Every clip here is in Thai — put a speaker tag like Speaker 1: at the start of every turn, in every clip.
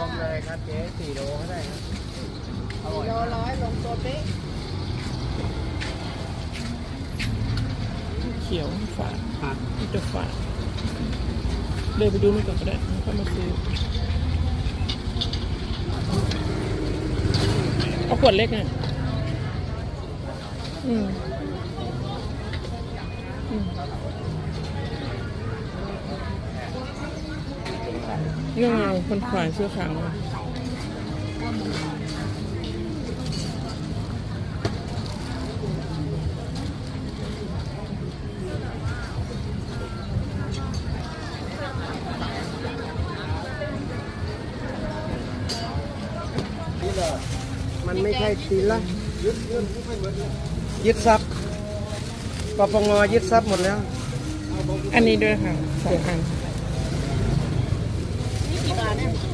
Speaker 1: ว
Speaker 2: ม
Speaker 3: เลยครับเจ๊สี่โลก็ได้ครับ
Speaker 2: สี่โลร้อยลงตัวเป๊ะ
Speaker 4: เขียวฝาดมีแต่ฝาดเดินไปดูนู่นก่อนก็ได้แล้วก็มาซื้อเอาขวดเล็กอะอืมอืม เรื่องเอาคนขวายเสื้อขาวอะ
Speaker 3: มันไม่ใช่ชิ้นละยึดยึดทรัพย์ปปงยึดทรัพย์หมดแล้ว
Speaker 4: อันนี้ด้วยค่ะสองอัน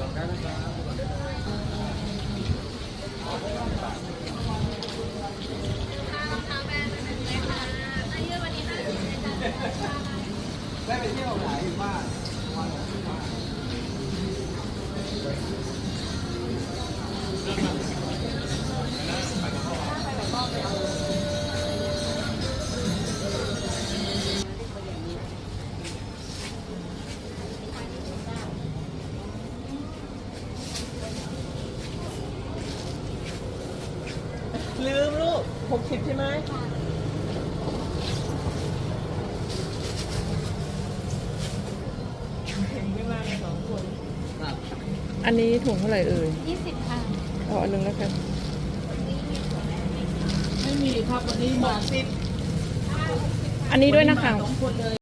Speaker 4: ได้ไหมรองเท้าน่ารักเล ลืมลูกหกสิบใช่ไหมเห็นไม่มากันสองคนอันนี้ถุงเท่าไหร่เอ่ย
Speaker 5: ยี่สิบค่ะ
Speaker 4: เอาอันหนึงแล้วกัน
Speaker 2: ไม่มีครับวันนี้มาสิบ
Speaker 4: อันนี้ด้วยนะคะ
Speaker 2: สองคนเลย